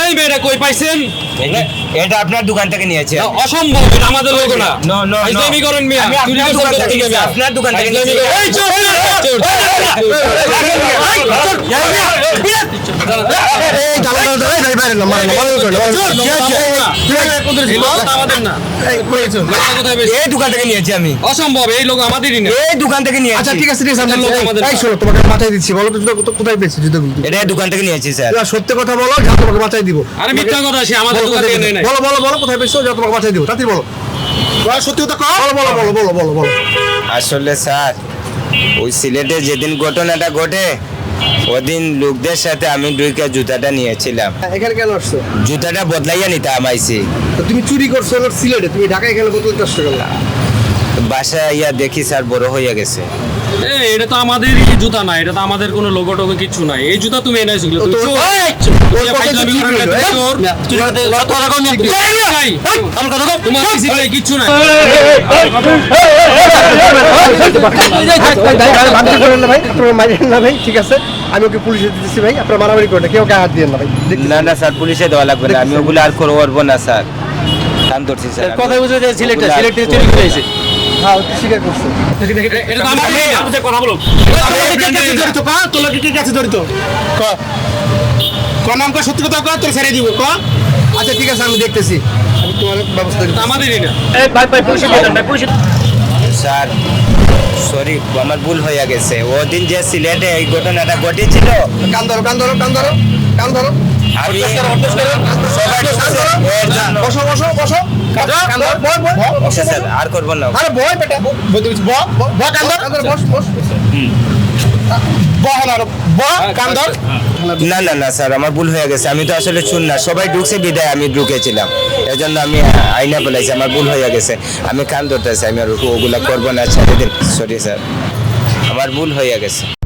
এই মেয়েটা কই পাইছেন এটা আপনার দোকান থেকে নিয়েছে অসম্ভব এটা আমাদের লোক না. ফাইজলামি করেন মিয়া আপনার দোকান থেকে থেকে নিয়েছি, মিয়া? আপনার দোকান থেকে ফাইজলামি নিয়েছি। করেন- এই চোর, চোর, এই লোকটা আমাদের না। লোকটা কোথায় পেয়েছে? এই দোকান থেকে নিয়েছি আমি। অসম্ভব এই লোক আমাদেরই না। এই দোকান থেকে নিয়েছি। আচ্ছা ঠিক আছে ঠিক আছে এটা লোক আমাদের এই শোনো তোমাকে মাথায় দিচ্ছি বলো তো জুতো কোথায় পেয়েছ জুতো এটা দোকান থেকে নিয়েছি স্যার। সত্যি কথা বলো যা তোমাকে মাথায় দিব। আরে মিথ্যা কথা সে আমাদের দোকান থেকে নেয় বলো বলো বলো কোথায় পেয়েছ যা তোমাকে মাথায় দিব তাড়াতাড়ি বলো। বলো, সত্যি কথা বলো বলো বলো বলো বলো বলো। আসলে স্যার ওই সিলেটে যেদিন ঘটনাটা ঘটে ওদিন লোকদের সাথে আমি দুইকে জুতাটা নিয়েছিলাম। এখানে কেন আসছো? জুতাটা বদলাইয়া নিতে আমাইছি। তো তুমি চুরি করছ সিলেটে তুমি ঢাকায় এখানে বদলাতে আসছো বাসায় ইয়া দেখি স্যার বড় হয়ে গেছে। এটা তো আমাদেরই জুতা না এটা তো আমাদের কোনো লোগো টোগো কিছু নাই এই জুতা তুমি এনেছো। তোমার কিছু নাই, কিচ্ছু নাই ভাঙতে করেন না ভাই আপনারা মারেন না ভাই ঠিক আছে আমি ওকে পুলিশে দিতেছি ভাই আপনারা মারামারি করেন না কেউ গায়ে হাত দিয়েন না ভাই না না স্যার পুলিশে দেওয়া লাগবে না আমি ওগুলো আর করব না স্যার কাম ধরছি স্যার কথা বুঝে যে সিলেটে ওগুলা- সিলেটে চুরি করে আইছে হ্যাঁ ও তো স্বীকার করছে। এটা তো আমাদেরই না। কথা বলো সত্যি কথা কর তোর ছেড়ে দিব ক? আচ্ছা ঠিক আছে আমি দেখতেছি। আমি তোমার ব্যবস্থা আমাদেরই না এই ভাই ভাই পুলিশে দেন ভাই পুলিশে স্যার সরি আমার ভুল হয়ে গেছে। ওদিন যে সিলেটে এই ঘটনাটা ঘটেছিল কান ধরো কান ধরো কান ধরো কান ধরো। আমি সবাই বসো বসো বসো। আচ্ছা, আর করব না। আরে বয় বেটা বস বস না না স্যার আমার ভুল হয়ে গেছে। আমি তো আসলে শুন না। সবাই ঢুকছে বিদায় আমি ঢুকেছিলাম। জন্য আমি আইনা বলেছি আমার ভুল হয়ে গেছে। আমি কান ধরতেছি আমি আর ওগুলা করব না ছেড়ে দিন সরি স্যার। আমার ভুল হয়ে গেছে।